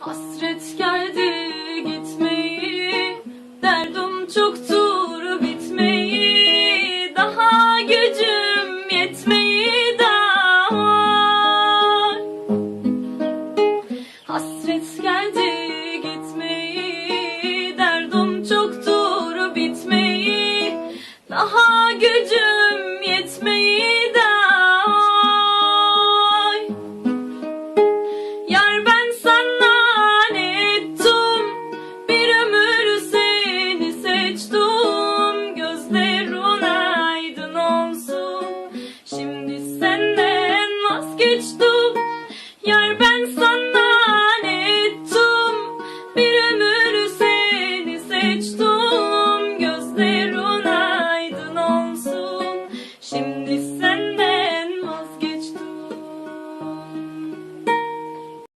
Hasret geldi gitmeyi Derdim çoktur bitmeyi Daha gücüm yetmeyi daha. Hasret geldi gitmeyi Derdim çoktur bitmeyi Daha